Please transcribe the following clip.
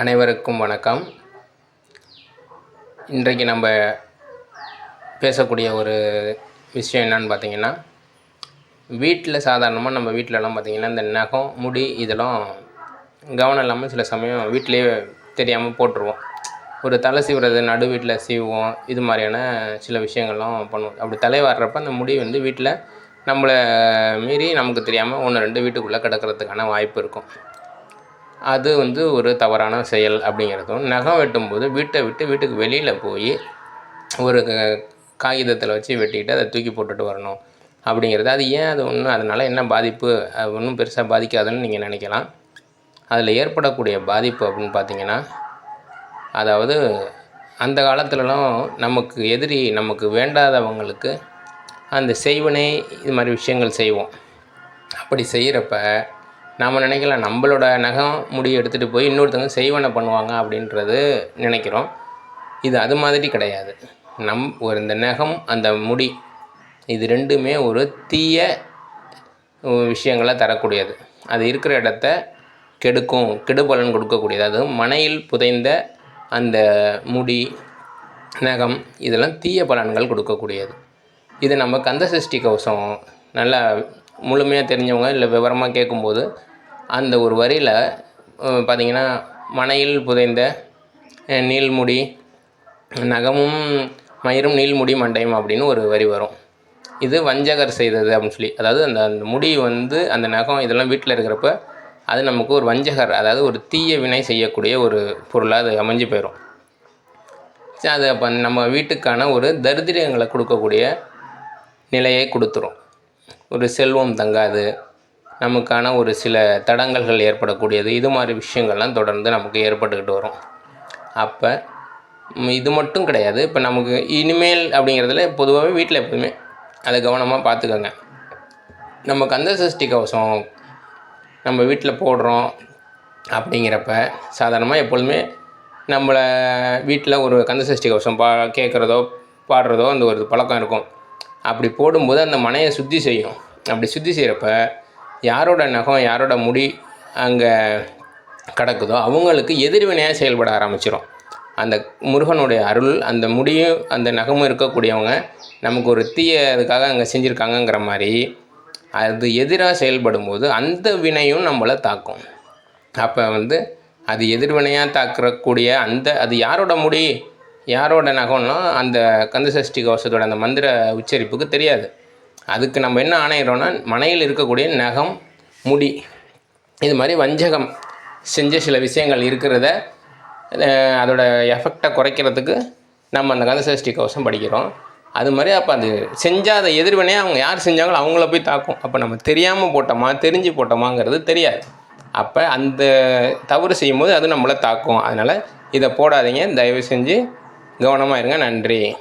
அனைவருக்கும் வணக்கம். இன்றைக்கு நம்ம பேசக்கூடிய ஒரு விஷயம் என்னன்னு பார்த்தீங்கன்னா வீட்டில் சாதாரணமாக நம்ம வீட்டிலலாம் பார்த்தீங்கன்னா இந்த நகம் முடி இதெல்லாம் கவனம் இல்லாமல் சில சமயம் வீட்டிலே தெரியாமல் போட்டுருவோம். ஒரு தலை சீவுறது நடு வீட்டில் சீவுவோம் இது மாதிரியான சில விஷயங்கள்லாம் பண்ணுவோம். அப்படி தலை வர்றப்ப அந்த முடி வந்து வீட்டில் நம்மளை மீறி நமக்கு தெரியாமல் ஒன்று ரெண்டு வீட்டுக்குள்ளே கிடக்கிறதுக்கான வாய்ப்பு இருக்கும். அது வந்து ஒரு தவறான செயல் அப்படிங்கிறதும் நகம் வெட்டும்போது வீட்டை விட்டு வீட்டுக்கு வெளியில் போய் ஒரு க- காகிதத்தில் வச்சு வெட்டிக்கிட்டு அதை தூக்கி போட்டுட்டு வரணும் அப்படிங்கிறது. அது ஏன் அது ஒன்றும் அதனால் என்ன பாதிப்பு? அது ஒன்றும் பெருசாக பாதிக்காதுன்னு நீங்கள் நினைக்கலாம். அதில் ஏற்படக்கூடிய பாதிப்பு அப்படின்னு பார்த்தீங்கன்னா அதாவது அந்த காலத்துலலாம் நமக்கு எதிரி நமக்கு வேண்டாதவங்களுக்கு அந்த செய்வனே இது மாதிரி விஷயங்கள் செய்வோம். அப்படி செய்கிறப்ப நாம் நினைக்கலாம் நம்மளோட நகம் முடி எடுத்துகிட்டு போய் இன்னொருத்தவங்க செய்வனை பண்ணுவாங்க அப்படின்றது நினைக்கிறோம். இது அது மாதிரி கிடையாது. நம் ஒரு இந்த நகம் அந்த முடி இது ரெண்டுமே ஒரு தீய விஷயங்களை தரக்கூடியது. அது இருக்கிற இடத்த கெடுக்கும் கெடுபலன் கொடுக்கக்கூடியது. அதுவும் மனையில் புதைந்த அந்த முடி நகம் இதெல்லாம் தீய பலன்கள் கொடுக்கக்கூடியது. இது நம்ம கந்த சஷ்டி கவசம் நல்லா முழுமையாக தெரிஞ்சவங்க இல்லை விவரமாக கேட்கும்போது அந்த ஒரு வரியில் பார்த்திங்கன்னா மனையில் புதைந்த நீள்முடி நகமும் மயிரும் நீள்முடி மண்டையும் அப்படின்னு ஒரு வரி வரும். இது வஞ்சகர் செய்தது அப்படின்னு சொல்லி. அதாவது அந்த அந்த முடி வந்து அந்த நகம் இதெல்லாம் வீட்டில் இருக்கிறப்ப அது நமக்கு ஒரு வஞ்சகர் அதாவது ஒரு தீய வினை செய்யக்கூடிய ஒரு பொருளாக அது அமைஞ்சு போயிடும் அது அப்போ நம்ம வீட்டுக்கான ஒரு தரித்திரங்களை கொடுக்கக்கூடிய நிலையை கொடுத்துரும். ஒரு செல்வம் தங்காது. நமக்கான ஒரு சில தடங்கல்கள் ஏற்படக்கூடியது. இது மாதிரி விஷயங்கள்லாம் தொடர்ந்து நமக்கு ஏற்பட்டுக்கிட்டு வரும். அப்போ இது மட்டும் கிடையாது. இப்போ நமக்கு இனிமேல் அப்படிங்கிறதுல பொதுவாகவே வீட்டில் எப்போதுமே அதை கவனமாக பார்த்துக்கோங்க. நம்ம கந்த சஷ்டி கவசம் நம்ம வீட்டில் போடுறோம் அப்படிங்கிறப்ப சாதாரணமாக எப்பொழுதுமே நம்மளை வீட்டில் ஒரு கந்த சஷ்டி கவசம் பா கேட்குறதோ பாடுறதோ அந்த ஒரு பழக்கம் இருக்கும். அப்படி போடும்போது அந்த மனையை சுத்தி செய்யும். அப்படி சுத்தி செய்கிறப்ப யாரோட நகம் யாரோட முடி அங்கே கிடக்குதோ அவங்களுக்கு எதிர்வினையாக செயல்பட ஆரம்பிச்சிடும் அந்த முருகனுடைய அருள் அந்த முடியும் அந்த நகமும் இருக்கக்கூடியவங்க நமக்கு ஒரு தீய அதுக்காக அங்கே செஞ்சுருக்காங்கங்கிற மாதிரி அது எதிராக செயல்படும் போது அந்த வினையும் நம்மளை தாக்கும். அப்போ வந்து அது எதிர்வினையாக தாக்கக்கூடிய அந்த அது யாரோட முடி யாரோட நகம்னா அந்த கந்தசஷ்டி கவசத்தோட அந்த மந்திர உச்சரிப்புக்கு தெரியாது. அதுக்கு நம்ம என்ன ஆணையிறோன்னா மனையில் இருக்கக்கூடிய நகம் முடி இது மாதிரி வஞ்சகம் செஞ்ச சில விஷயங்கள் இருக்கிறத அதோட எஃபெக்டை குறைக்கிறதுக்கு நம்ம அந்த கந்தசஷ்டி கவசம் படிக்கிறோம். அது மாதிரி அப்போ அது செஞ்சால் அதை எதிர்வினையாக அவங்க யார் செஞ்சாங்களோ அவங்கள போய் தாக்கும். அப்போ நம்ம தெரியாமல் போட்டோமா தெரிஞ்சு போட்டோமாங்கிறது தெரியாது. அப்போ அந்த தவறு செய்யும்போது அது நம்மளை தாக்கும். அதனால் இதை போடாதீங்க. தயவு செஞ்சு கவனமாக இருங்க நன்றி.